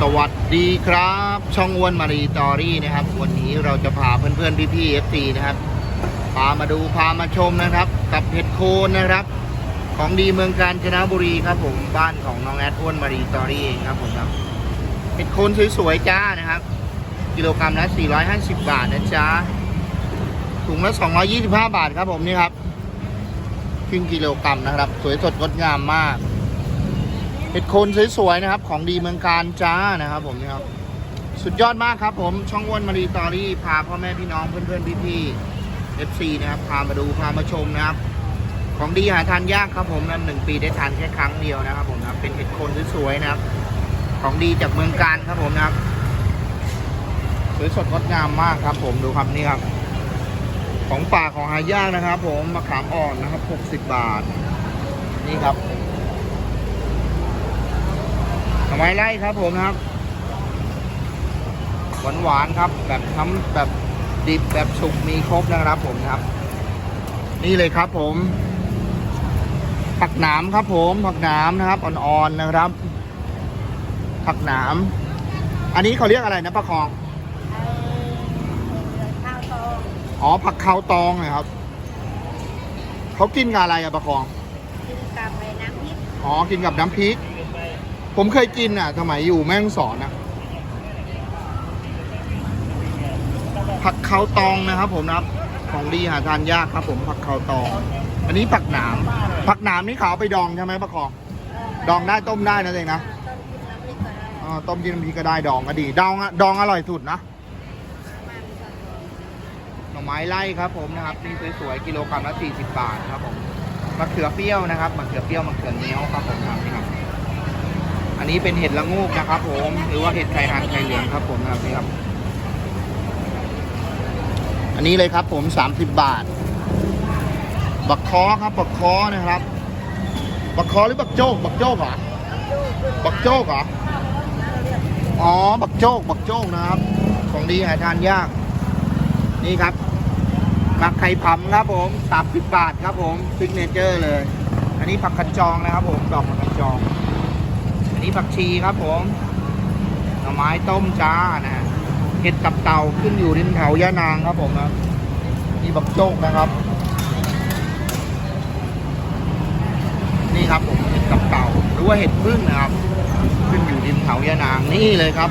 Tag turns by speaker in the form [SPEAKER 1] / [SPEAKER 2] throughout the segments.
[SPEAKER 1] สวัสดีครับ ช่องอ้วนมารีตอรี่นะครับ วันนี้เราจะพาเพื่อนๆพี่ๆเอฟซีนะครับ พามาดูพามาชมนะครับ กับเห็ดโคนนะครับ ของดีเมืองกาญจนบุรีครับผมบ้านของน้องแอดอ้วนมารีตอรี่เองครับผมครับเห็ดโคนสวยๆจ้านะครับ กิโลกรัมละ450 บาทนะจ๊ะถุงละ225 บาทครับผมนี่ครับครึ่งกิโลกรัมนะครับ สวยสดงดงามมาก เห็ดโคนสวยๆนะครับ ของดีเมืองการจ้านะครับ ผมนี่ครับสุดยอดมากครับผมช่องอ้วนมารีตอรี่พาพ่อแม่พี่น้องเพื่อนๆพี่ๆ FC นะครับพามาดูพามาชมนะครับ ของดีหาทานยากครับผมนั้นหนึ่งปีได้ทานแค่ครั้งเดียวนะครับ ผมนะเป็นเห็ดโคนสวยๆนะครับ ของดีจากเมืองการครับผมนะครับสวยสดงดงามมากครับ ผมดูครับนี่ครับ ของป่าของหายากนะครับ ผมมะขามอ่อนนะครับ 60 บาท นี่ครับ ไม้ไร่ครับผมนะครับ หวานหวานๆครับ แบบทั้งแบบดิบแบบสุกมีครบนะครับผมครับ นี่เลยครับผม ผักหนามครับผมผักหนามนะครับอ่อนๆนะครับ ผักหนามอันนี้เขาเรียกอะไรนะประคอง
[SPEAKER 2] ข้าวตอง
[SPEAKER 1] อ๋อผักขาวตองนะครับเขากินกับอะไรอะประคอง
[SPEAKER 2] กินกับใบน้ำพริก
[SPEAKER 1] อ๋อ กินกับน้ำพริก ผมเคยกินอะสมัยอยู่แม่ฮ่องสอนอะ ผักเขาตองนะครับ ผมนะครับ ของดีหาทานยากครับ ผมผักเขาตอง อันนี้ผักหนาม ผักหนามนี่เขาเอาไปดองใช่ไหมประคอง ดองได้ต้มได้นะเองนะ
[SPEAKER 2] ต้มกินน้ำพริกก็ได้
[SPEAKER 1] อ่าต้มกินน้ำพริกก็ได้ดองก็ดีดองอะดองอร่อยสุดนะ
[SPEAKER 2] มันก็
[SPEAKER 1] หน่อไม้ไล่ครับ ผมนะครับนี่สวยๆกิโลกรัมละ40บาทครับผมมะเขือเปรี้ยวนะครับมะเขือเปรี้ยวมะเขือเนี้ยวครับผมครับนี่ครับ อันนี้เป็นเห็ดละงูกนะครับ ผม หรือว่าเห็ดไข่หันไข่เหลืองครับ ผมครับนี่ครับ อันนี้เลยครับผม 30 บาท บักคอครับ บักคอนะครับ บักคอหรือบักโจก บักโจกเหรอ บักโจกเหรอ อ๋อ บักโจก บักโจกนะครับ ของดีหาทานยาก นี่ครับผักไข่ผำครับผม 30 บาทครับผม ซิกเนเจอร์เลย อันนี้ผักกระจองนะครับผม ดอกผักกระจอง นี้ผักชีครับผมหน่อไม้ต้มจ้านะเห็ดกับเต่าขึ้นอยู่ริมแถวยะนางครับผมนะนี่บักโจกนะครับ นี่ครับผมเห็ดกับเต่าหรือว่าเห็ดพึ่งนะครับ ขึ้นอยู่ริมเขายะนางนี่เลยครับ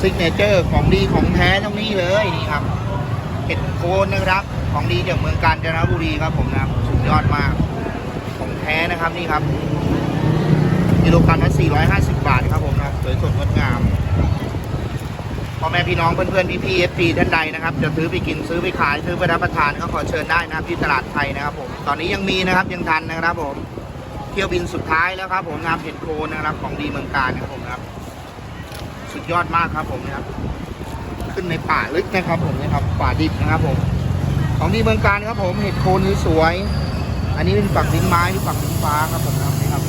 [SPEAKER 1] ซิกเนเจอร์ของดีของแท้ตรงนี้เลยนี่ครับเห็ดโคนนะครับ ของดีจากเมืองกาญจนบุรีครับผมนะสุดยอดมากของแท้นะครับนี่ครับ กิโลกรัมละ450 บาทครับผมนะสวยสดงดงามพ่อแม่พี่น้องเพื่อนๆพี่ๆเอฟซีท่านใดนะครับ จะซื้อไปกินซื้อไปขายซื้อไปรับประทานก็ขอเชิญได้นะครับที่ตลาดไทยนะครับผมตอนนี้ยังมีนะครับยังทันนะครับผมเที่ยวบินสุดท้ายแล้วครับผมนะครับเห็ดโคนนะครับของดีเมืองการนะครับผมครับ สุดยอดมากครับผมนะครับ ขึ้นในป่าลึกนะครับผมนะครับป่าดิบนะครับผม ของดีเมืองการครับผมเห็ดโคนสวยๆอันนี้เป็นฝักลิ้นไม้หรือฝักลิ้นฟ้าครับผมนะครับ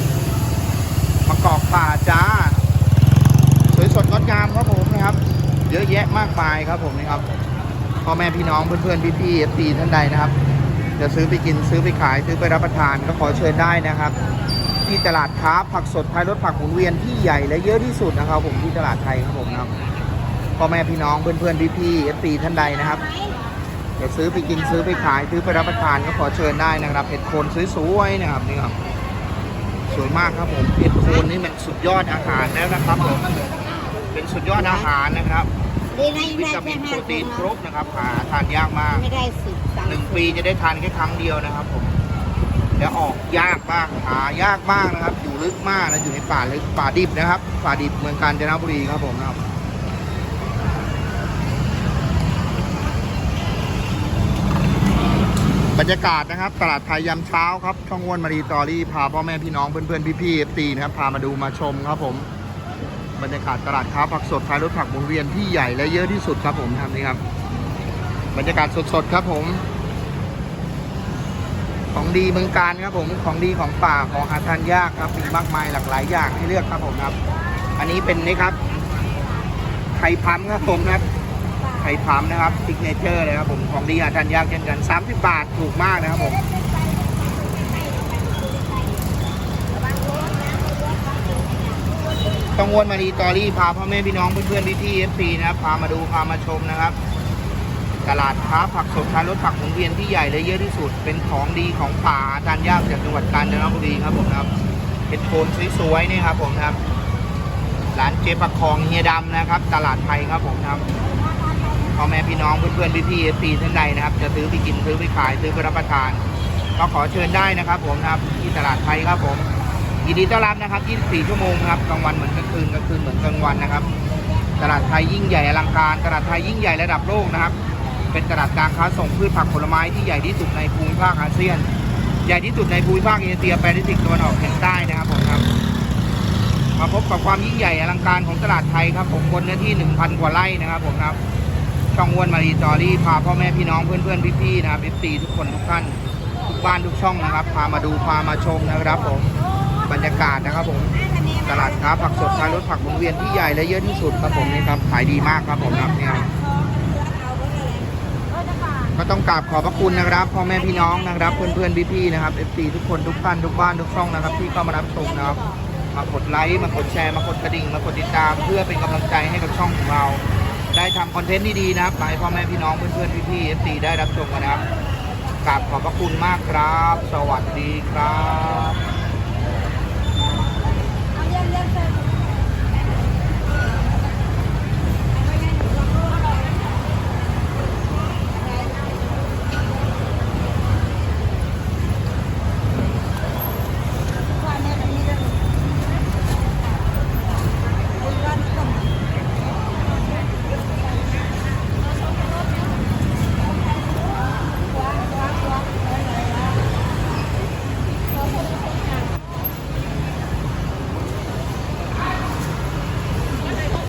[SPEAKER 1] มะกอกป่าจ้า สวยสดงดงามครับผมนะครับ เยอะแยะมากมายครับผมนะครับพ่อแม่พี่น้องเพื่อนๆพี่ๆเอฟซีท่านใดนะครับจะซื้อไปกินซื้อไปขายซื้อไปรับประทานก็ขอเชิญได้นะครับ ที่ตลาดค้าผักสดท้ายรถผักหมุนเวียนที่ใหญ่และเยอะที่สุดนะครับ ผมที่ตลาดไทยครับผมนะครับพ่อแม่พี่น้องเพื่อนๆพี่ๆเอฟซีท่านใดนะครับจะซื้อไปกินซื้อไปขายซื้อไปรับประทานก็ขอเชิญได้นะครับเห็ดโคนสวยๆนะครับนี่ครับ วยมากครับผมเห็ดโคนนี่มันสุดยอดอาหารแล้วนะครับผมเป็นสุดยอดอาหารนะครับ
[SPEAKER 2] ดีนะ
[SPEAKER 1] วิ
[SPEAKER 2] แม่
[SPEAKER 1] ตามิ
[SPEAKER 2] จะ
[SPEAKER 1] นโป
[SPEAKER 2] หาร
[SPEAKER 1] ตีนครบนะครับหาทานยากมาก
[SPEAKER 2] ไม่ได้สิบสาม
[SPEAKER 1] หนึ่งปีจะได้ทานแค่ครั้งเดียวนะครับผมแล้วออกยากมากหายากมากนะครับ อยู่ลึกมากนะอยู่ในป่าลึกป่าดิบนะครับ ป่าดิบเมืองกาญจนบุรีครับผมนะครับ บรรยากาศนะครับ ตลาดไทยยามเช้าครับ ช่องอ้วนมารีตอรี่พาพ่อแม่พี่น้องเพื่อนๆพี่ๆเอฟซีนะครับ พามาดูมาชมครับผม บรรยากาศตลาดค้าผักสดท้ายรถผักหมุนเวียนที่ใหญ่และเยอะที่สุดครับผมทำนี้ครับ บรรยากาศสดๆครับผม ของดีเมืองการครับผม ของดีของป่าของหาทานยากครับมีมากมายหลากหลายอย่างให้เลือกครับผมครับ อันนี้เป็นนี่ครับไข่พัมครับผมครับ ไข่พัมนะครับซิกเนเจอร์เลยครับผมของดีหาทานยากเช่นกัน 30 บาทถูกมากนะครับผมต้องวนมาดีตอรี่พาพ่อแม่พี่น้องเพื่อนๆพี่ๆเอฟซีนะครับพามาดูพามาชมนะครับ ตลาดค้าผักสดทานรถผักหมุนเวียนที่ใหญ่และเยอะที่สุด เป็นของดีของป่าทานยากจากจังหวัดกาญจนบุรีครับผมนะครับเป็นโทนสวยๆนี่ครับผมนะครับร้านเจ๊ประคองเฮียดำนะครับ ตลาดไทยครับผมครับ พ่อแม่พี่น้องเพื่อนๆพี่ๆเอฟซีท่านใดนะครับ จะซื้อไปกินซื้อไปขายซื้อไปรับประทาน ก็ขอเชิญได้นะครับผมนะครับที่ตลาดไทยครับผมยินดีต้อนรับนะครับ 24 ชั่วโมงครับกลางวันเหมือนกลางคืนกลางคืนเหมือนกลางวันนะครับ ตลาดไทยยิ่งใหญ่อลังการ ตลาดไทยยิ่งใหญ่ระดับโลกนะครับ เป็นตลาดการค้าส่งพืชผักผลไม้ที่ใหญ่ที่สุดในภูมิภาคอาเซียน ใหญ่ที่สุดในภูมิภาคเอเชียแปซิฟิกตะวันออกเฉียงใต้นะครับผมครับ มาพบกับความยิ่งใหญ่อลังการของตลาดไทยครับผมบนเนื้อที่ 1,000 กว่าไร่นะครับผมครับ ช่องอ้วนมารีจอรี่พาพ่อแม่พี่น้องเพื่อนๆพี่ๆนะครับ FC ทุกคนทุกท่านทุกบ้านทุกช่องนะครับ พามาดูพามาชมนะครับผมบรรยากาศนะครับผมตลาดค้าผักสดขายรถผักหมุนเวียนที่ใหญ่และเยอะที่สุดครับผมนี่ครับขายดีมากครับผมครับเนี่ยก็ต้องกราบขอบพระคุณนะครับพ่อแม่พี่น้องนะครับ เพื่อนๆพี่ๆนะครับ FC ทุกคนทุกท่านทุกบ้านทุกช่องนะครับ ที่เข้ามารับชมนะครับมากดไลค์มากดแชร์มากดกระดิ่งมากดติดตาม เพื่อเป็นกำลังใจให้กับช่องของเรา ได้ทำคอนเทนต์ที่ดีนะครับให้พ่อแม่พี่น้องเพื่อนๆพี่ๆเอฟซีได้รับชมกันนะครับกราบขอบคุณมากครับ สวัสดีครับ